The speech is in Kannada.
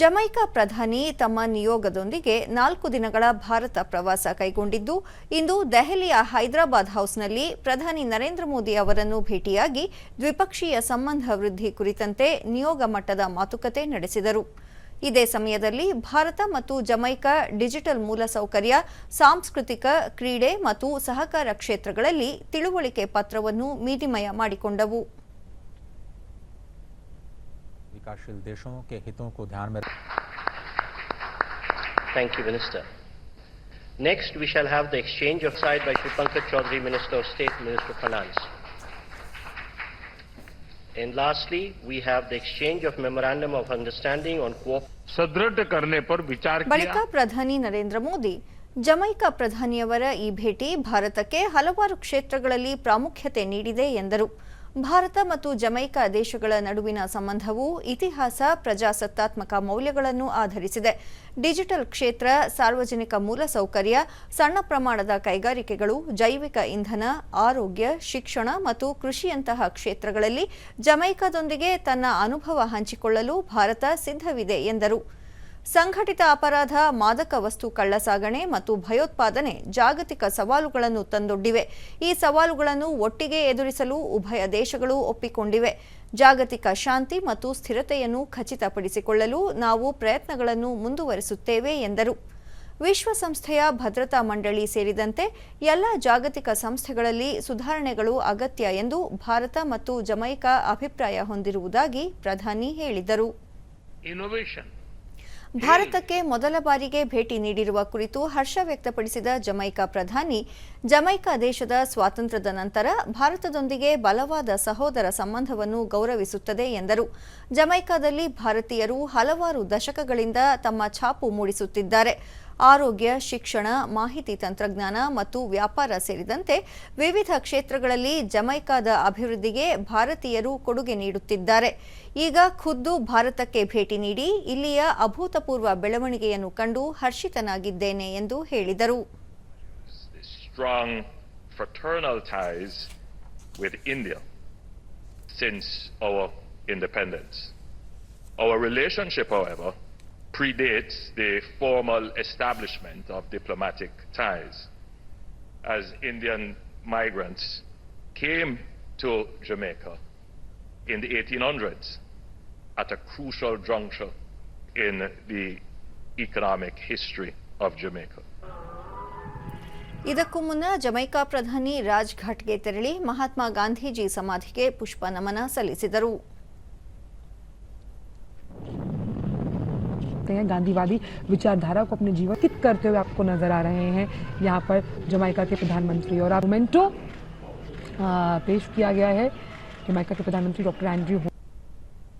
ಜಮೈಕಾ ಪ್ರಧಾನಿ ತಮ್ಮ ನಿಯೋಗದೊಂದಿಗೆ ನಾಲ್ಕು ದಿನಗಳ ಭಾರತ ಪ್ರವಾಸ ಕೈಗೊಂಡಿದ್ದು, ಇಂದು ದೆಹಲಿಯ ಹೈದರಾಬಾದ್ ಹೌಸ್ನಲ್ಲಿ ಪ್ರಧಾನಿ ನರೇಂದ್ರ ಮೋದಿ ಅವರನ್ನು ಭೇಟಿಯಾಗಿ ದ್ವಿಪಕ್ಷೀಯ ಸಂಬಂಧ ವೃದ್ಧಿ ಕುರಿತಂತೆ ನಿಯೋಗ ಮಟ್ಟದ ಮಾತುಕತೆ ನಡೆಸಿದರು. ಇದೇ ಸಮಯದಲ್ಲಿ ಭಾರತ ಮತ್ತು ಜಮೈಕಾ ಡಿಜಿಟಲ್ ಮೂಲಸೌಕರ್ಯ, ಸಾಂಸ್ಕೃತಿಕ ಕ್ರೀಡೆ ಮತ್ತು ಸಹಕಾರ ಕ್ಷೇತ್ರಗಳಲ್ಲಿ ತಿಳುವಳಿಕೆ ಪತ್ರವನ್ನು ವಿನಿಮಯ ಮಾಡಿಕೊಂಡವು. विकासशील देशों के हितों को ध्यान में Thank you, Minister. Next, we shall have the exchange of side by Shri Pankaj Chaudhary, Minister of State, Minister of Finance. And lastly, we have the exchange of memorandum of understanding on cooperation सुदृढ़ करने पर विचार ಬಳಿಕ किया ಪ್ರಧಾನಿ ನರೇಂದ್ರ ಮೋದಿ ಜಮೈಕಾ ಪ್ರಧಾನಿಯವರ ಈ ಭೇಟಿ ಭಾರತಕ್ಕೆ ಹಲವಾರು ಕ್ಷೇತ್ರಗಳಲ್ಲಿ ಪ್ರಾಮುಖ್ಯತೆ ನೀಡಿದೆ ಎಂದರು ಭಾರತ ಮತ್ತು ಜಮೈಕಾ ದೇಶಗಳ ನಡುವಿನ ಸಂಬಂಧವು ಇತಿಹಾಸ, ಪ್ರಜಾಸತ್ತಾತ್ಮಕ ಮೌಲ್ಯಗಳನ್ನು ಆಧರಿಸಿದೆ. ಡಿಜಿಟಲ್ ಕ್ಷೇತ್ರ, ಸಾರ್ವಜನಿಕ ಮೂಲಸೌಕರ್ಯ, ಸಣ್ಣ ಪ್ರಮಾಣದ ಕೈಗಾರಿಕೆಗಳು, ಜೈವಿಕ ಇಂಧನ, ಆರೋಗ್ಯ, ಶಿಕ್ಷಣ ಮತ್ತು ಕೃಷಿಯಂತಹ ಕ್ಷೇತ್ರಗಳಲ್ಲಿ ಜಮೈಕಾದೊಂದಿಗೆ ತನ್ನ ಅನುಭವ ಹಂಚಿಕೊಳ್ಳಲು ಭಾರತ ಸಿದ್ಧವಿದೆ ಎಂದರು. ಸಂಘಟಿತ ಅಪರಾಧ, ಮಾದಕ ವಸ್ತು ಕಳ್ಳಸಾಗಣೆ ಮತ್ತು ಭಯೋತ್ಪಾದನೆ ಜಾಗತಿಕ ಸವಾಲುಗಳನ್ನು ತಂದೊಡ್ಡಿವೆ. ಈ ಸವಾಲುಗಳನ್ನು ಒಟ್ಟಿಗೆ ಎದುರಿಸಲು ಉಭಯ ದೇಶಗಳು ಒಪ್ಪಿಕೊಂಡಿವೆ. ಜಾಗತಿಕ ಶಾಂತಿ ಮತ್ತು ಸ್ಥಿರತೆಯನ್ನು ಖಚಿತಪಡಿಸಿಕೊಳ್ಳಲು ನಾವು ಪ್ರಯತ್ನಗಳನ್ನು ಮುಂದುವರಿಸುತ್ತೇವೆ ಎಂದರು. ವಿಶ್ವಸಂಸ್ಥೆಯ ಭದ್ರತಾ ಮಂಡಳಿ ಸೇರಿದಂತೆ ಎಲ್ಲ ಜಾಗತಿಕ ಸಂಸ್ಥೆಗಳಲ್ಲಿ ಸುಧಾರಣೆಗಳು ಅಗತ್ಯ ಎಂದು ಭಾರತ ಮತ್ತು ಜಮೈಕಾ ಅಭಿಪ್ರಾಯ ಹೊಂದಿರುವುದಾಗಿ ಪ್ರಧಾನಿ ಹೇಳಿದರು. ಭಾರತಕ್ಕೆ ಮೊದಲ ಬಾರಿಗೆ ಭೇಟಿ ನೀಡಿರುವ ಕುರಿತು ಹರ್ಷ ವ್ಯಕ್ತಪಡಿಸಿದ ಜಮೈಕಾ ಪ್ರಧಾನಿ, ಜಮೈಕಾ ದೇಶದ ಸ್ವಾತಂತ್ರ್ಯದ ನಂತರ ಭಾರತದೊಂದಿಗೆ ಬಲವಾದ ಸಹೋದರ ಸಂಬಂಧವನ್ನು ಗೌರವಿಸುತ್ತದೆ ಎಂದರು. ಜಮೈಕಾದಲ್ಲಿ ಭಾರತೀಯರು ಹಲವಾರು ದಶಕಗಳಿಂದ ತಮ್ಮ ಛಾಪು ಮೂಡಿಸುತ್ತಿದ್ದಾರೆ. ಆರೋಗ್ಯ ಶಿಕ್ಷಣ ಮಾಹಿತಿ ತಂತ್ರಜ್ಞಾನ ಮತ್ತು ವ್ಯಾಪಾರ ಸೇರಿದಂತೆ ವಿವಿಧ ಕ್ಷೇತ್ರಗಳಲ್ಲಿ ಜಮೈಕಾದ ಅಭಿವೃದ್ಧಿಗೆ ಭಾರತೀಯರು ಕೊಡುಗೆ ನೀಡುತ್ತಿದ್ದಾರೆ ಈಗ ಖುದ್ದು ಭಾರತಕ್ಕೆ ಭೇಟಿ ನೀಡಿ ಇಲ್ಲಿಯ ಅಭೂತಪೂರ್ವ ಬೆಳವಣಿಗೆಯನ್ನು ಕಂಡು ಹರ್ಷಿತನಾಗಿದ್ದೇನೆ ಎಂದು ಹೇಳಿದರು since our independence. Our relationship, however, predates the formal establishment of diplomatic ties. As Indian migrants came to Jamaica in the 1800s at a crucial juncture in the economic history of Jamaica. ಇದಕ್ಕೂ ಮುನ್ನ ಜಮೈಕಾ ಪ್ರಧಾನಿ ರಾಜ್ ಘಾಟ್ಗೆ ತೆರಳಿ ಮಹಾತ್ಮ ಗಾಂಧೀಜಿ ಸಮಾಧಿಗೆ ಪುಷ್ಪ ನಮನ ಸಲ್ಲಿಸಿದರು करते हैं। गांधीवादी विचारधारा को अपने जीवन कित करते हुए आपको नज़र आ रहे हैं। यहाँ पर जमाइका के प्रधानमंत्री और मोमेंटो पेश किया गया है। जमाइका के प्रधानमंत्री डॉक्टर एंड्रयू